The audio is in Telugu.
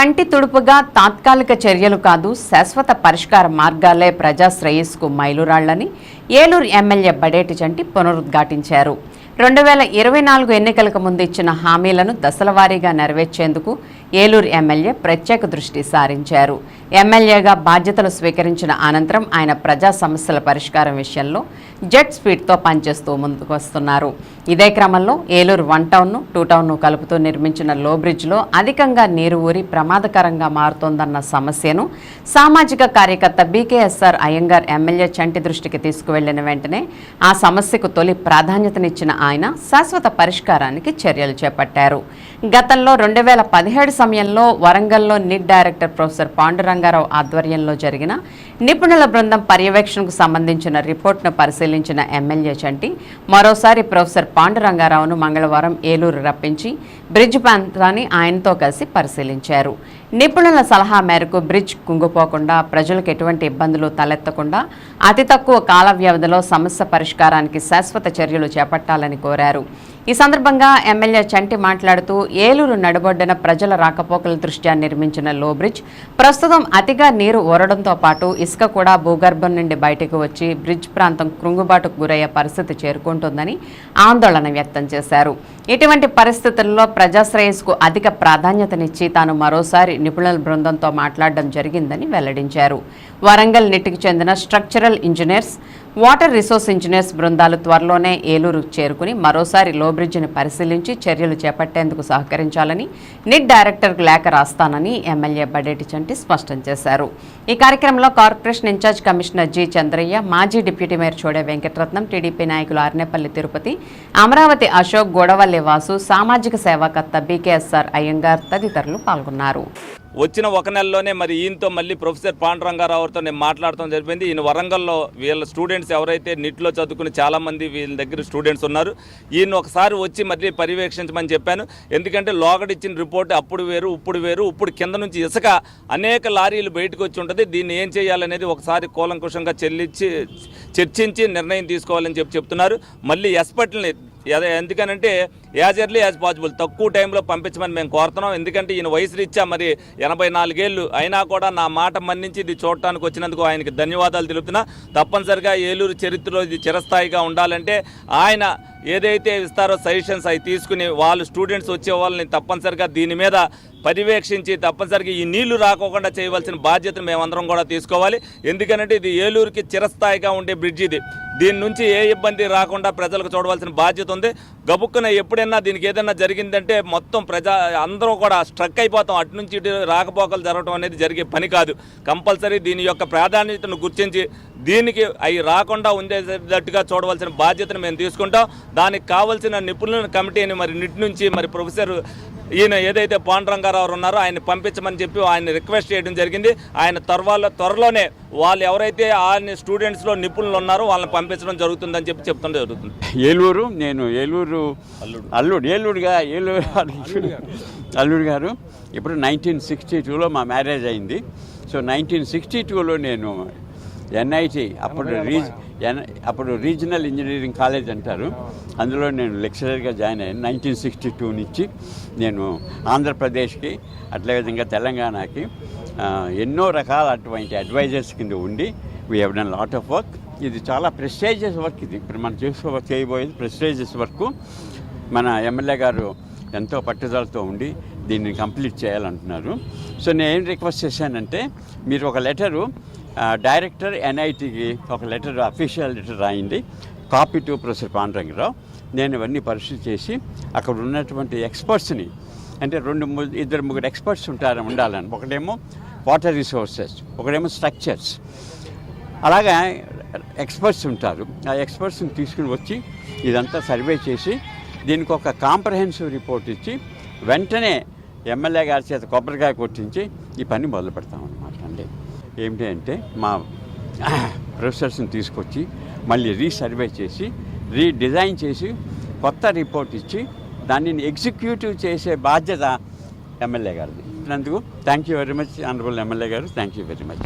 కంటి తుడుపుగా తాత్కాలిక చర్యలు కాదు శాశ్వత పరిష్కార మార్గాలే ప్రజా శ్రేయస్కు మైలురాళ్ళని ఏలూరు ఎమ్మెల్యే బడేటి చంటి పునరుద్ఘాటించారు. రెండు వేల ఇరవై నాలుగు ఎన్నికలకు ముందు ఇచ్చిన హామీలను దశలవారీగా నెరవేర్చేందుకు ఏలూరు ఎమ్మెల్యే ప్రత్యేక దృష్టి సారించారు. ఎమ్మెల్యేగా బాధ్యతలు స్వీకరించిన అనంతరం ఆయన ప్రజా సమస్యల పరిష్కారం విషయంలో జెట్ స్పీడ్తో పనిచేస్తూ ముందుకు వస్తున్నారు. ఇదే క్రమంలో ఏలూరు వన్ టౌన్ను టూ టౌన్ను కలుపుతూ నిర్మించిన లో బ్రిడ్జ్లో అధికంగా నీరు ఊరి ప్రమాదకరంగా మారుతోందన్న సమస్యను సామాజిక కార్యకర్త బీకేఎస్ఆర్ అయ్యంగార్ ఎమ్మెల్యే చంటి దృష్టికి తీసుకువెళ్ళిన వెంటనే ఆ సమస్యకు తొలి ప్రాధాన్యతనిచ్చిన ఆయన శాశ్వత పరిష్కారానికి చర్యలు చేపట్టారు. గతంలో రెండు వేల పదిహేడు సమయంలో వరంగల్లో నిట్ డైరెక్టర్ ప్రొఫెసర్ పాండురంగారావు ఆధ్వర్యంలో జరిగిన నిపుణుల బృందం పర్యవేక్షణకు సంబంధించిన రిపోర్ట్ను పరిశీలించిన ఎమ్మెల్యే చంటి మరోసారి ప్రొఫెసర్ పాండురంగారావును మంగళవారం ఏలూరు రప్పించి బ్రిడ్జ్ ప్రాంతాన్ని ఆయనతో కలిసి పరిశీలించారు. నిపుణుల సలహా మేరకు బ్రిడ్జ్ కుంగిపోకుండా ప్రజలకు ఎటువంటి ఇబ్బందులు తలెత్తకుండా అతి తక్కువ కాల వ్యవధిలో సమస్య పరిష్కారానికి శాశ్వత చర్యలు చేపట్టాలని కోరారు. ఈ సందర్భంగా ఎమ్మెల్యే చంటి మాట్లాడుతూ ఏలూరు నడబొడ్డన ప్రజల రాకపోకల దృష్ట్యా నిర్మించిన లో బ్రిడ్జ్ ప్రస్తుతం అతిగా నీరు ఒరడంతో పాటు ఇసుక కూడా భూగర్భం నుండి బయటకు వచ్చి బ్రిడ్జ్ ప్రాంతం కృంగుబాటుకు గురయ్యే పరిస్థితి చేరుకుంటుందని ఆందోళన వ్యక్తం చేశారు. ఇటువంటి పరిస్థితుల్లో ప్రజాశ్రేయస్కు అధిక ప్రాధాన్యతనిచ్చి తాను మరోసారి నిపుణుల బృందంతో మాట్లాడడం జరిగిందని వెల్లడించారు. వరంగల్ నిట్టికి చెందిన structural engineers water resource engineers బృందాలు త్వరలోనే ఏలూరు చేరుకుని మరోసారి లో బ్రిడ్జిని పరిశీలించి చర్యలు చేపట్టేందుకు సహకరించాలని నిట్ డైరెక్టర్కు లేఖ రాస్తానని ఎమ్మెల్యే బడేటి చంటి స్పష్టం చేశారు. ఈ కార్యక్రమంలో corporation incharge commissioner G Chandraiah మాజీ deputy mayor Chode Venkataratnam TDP నాయకులు అర్నేపల్లి తిరుపతి అమరావతి అశోక్ గొడవల్లి వాసు సామాజిక సేవాకర్త బీకేఎస్ఆర్ అయ్యంగార్ తదితరులు పాల్గొన్నారు. వచ్చిన ఒక నెలలోనే మరి ఈయనతో మళ్ళీ ప్రొఫెసర్ పాండురంగారావుతో నేను మాట్లాడటం జరిపింది ఈయన వరంగల్లో వీళ్ళ స్టూడెంట్స్ ఎవరైతే నీటిలో చదువుకుని చాలామంది వీళ్ళ దగ్గర స్టూడెంట్స్ ఉన్నారు ఈయన ఒకసారి వచ్చి మళ్ళీ పర్యవేక్షించమని చెప్పాను. ఎందుకంటే లోగడిచ్చిన రిపోర్ట్ అప్పుడు వేరు ఇప్పుడు వేరు ఇప్పుడు కింద నుంచి ఇసుక అనేక లారీలు బయటకు వచ్చి ఉంటుంది. దీన్ని ఏం చేయాలనేది ఒకసారి కూలంకుషంగా చెల్లించి చర్చించి నిర్ణయం తీసుకోవాలని చెప్పి చెప్తున్నారు. మళ్ళీ ఎస్పట్లని అదే ఎందుకనంటే యాజ్ ఎర్లీ యాజ్ పాసిబుల్. తక్కువ టైంలో పంపించమని మేము కోరుతున్నాం. ఎందుకంటే ఈయన వయసు రీత్యా మరి ఎనభై నాలుగేళ్ళు అయినా కూడా నా మాట మన్నించి ఇది చూడటానికి వచ్చినందుకు ఆయనకి ధన్యవాదాలు తెలుపుతున్నా. తప్పనిసరిగా ఏలూరు చరిత్రలో ఇది చిరస్థాయిగా ఉండాలంటే ఆయన ఏదైతే ఇస్తారో సజెషన్స్ అవి తీసుకుని వాళ్ళు స్టూడెంట్స్ వచ్చే వాళ్ళని తప్పనిసరిగా దీని మీద పర్యవేక్షించి తప్పనిసరిగా ఈ నీళ్ళు రాకోకుండా చేయవలసిన బాధ్యతను మేమందరం కూడా తీసుకోవాలి. ఎందుకంటే ఇది ఏలూరుకి చిరస్థాయిగా ఉండే బ్రిడ్జ్ ఇది. దీని నుంచి ఏ ఇబ్బంది రాకుండా ప్రజలకు చూడవలసిన బాధ్యత ఉంది. గబుక్కున ఎప్పుడైనా దీనికి ఏదైనా జరిగిందంటే మొత్తం ప్రజా అందరూ కూడా స్ట్రక్ అయిపోతాం. అటు నుంచి ఇటు రాకపోకలు జరగడం అనేది జరిగే పని కాదు. కంపల్సరీ దీని యొక్క ప్రాధాన్యతను గుర్తించి దీనికి అవి రాకుండా ఉండేటట్టుగా చూడవలసిన బాధ్యతను మేము తీసుకుంటాం. దానికి కావలసిన నిపుణుల కమిటీని మరి నిట్ నుంచి మరి ప్రొఫెసర్ ఈయన ఏదైతే పాండురంగారావు ఉన్నారో ఆయన పంపించమని చెప్పి ఆయన రిక్వెస్ట్ చేయడం జరిగింది. ఆయన త్వరలో త్వరలోనే వాళ్ళు ఎవరైతే ఆయన స్టూడెంట్స్లో నిపుణులు ఉన్నారో వాళ్ళని పంపించడం జరుగుతుందని చెప్పి చెప్తుంటే జరుగుతుంది. ఏలూరు నేను ఏలూరు అల్లుడు. ఏలూరుగా ఏలూరు అల్లుడు గారు. ఇప్పుడు నైన్టీన్ సిక్స్టీ టూలో మా మ్యారేజ్ అయింది. సో నైన్టీన్ సిక్స్టీ టూలో నేను ఎన్ఐటి అప్పుడు రీజ్ అప్పుడు రీజనల్ ఇంజనీరింగ్ కాలేజ్ అంటారు. అందులో నేను లెక్చరర్గా జాయిన్ అయ్యాను. నైన్టీన్ సిక్స్టీ టూ నుంచి నేను ఆంధ్రప్రదేశ్కి అట్లే విధంగా తెలంగాణకి ఎన్నో రకాల అటువంటి అడ్వైజర్స్ కింద ఉండి we have done lot of work ఇది చాలా ప్రెస్టేజియస్ వర్క్ ఇది. ఇప్పుడు మనం చేసుకో చేయబోయేది ప్రెస్టేజియస్ వర్క్. మన ఎమ్మెల్యే గారు ఎంతో పట్టుదలతో ఉండి దీన్ని కంప్లీట్ చేయాలంటున్నారు. సో నేను ఏం రిక్వెస్ట్ చేశానంటే మీరు ఒక లెటరు డైరెక్టర్ ఎన్ఐటికి ఒక letter official letter రాయింది. Copy to professor Pandarangarao. నేను ఇవన్నీ పరిశీలి చేసి అక్కడ ఉన్నటువంటి ఎక్స్పర్ట్స్ని అంటే రెండు ఇద్దరు ముగ్గురు ఎక్స్పర్ట్స్ ఉంటారు ఉండాలని. ఒకటేమో వాటర్ రిసోర్సెస్ ఒకటేమో స్ట్రక్చర్స్. అలాగా ఎక్స్పర్ట్స్ ఉంటారు. ఆ ఎక్స్పర్ట్స్ని తీసుకుని వచ్చి ఇదంతా సర్వే చేసి దీనికి ఒక కాంప్రహెన్సివ్ రిపోర్ట్ ఇచ్చి వెంటనే ఎమ్మెల్యే గారి చేత కొబ్బరికాయ కొట్టించి ఈ పని మొదలు పెడతాం అనమాట అండి. ఏమిటి అంటే మా ప్రొఫెసర్స్ని తీసుకొచ్చి మళ్ళీ రీసర్వే చేసి రీడిజైన్ చేసి కొత్త రిపోర్ట్ ఇచ్చి దానిని ఎగ్జిక్యూటివ్ చేసే బాధ్యత ఎమ్మెల్యే గారిది. అందుకు thank you very much honourable MLA గారు థ్యాంక్ యూ వెరీ మచ్.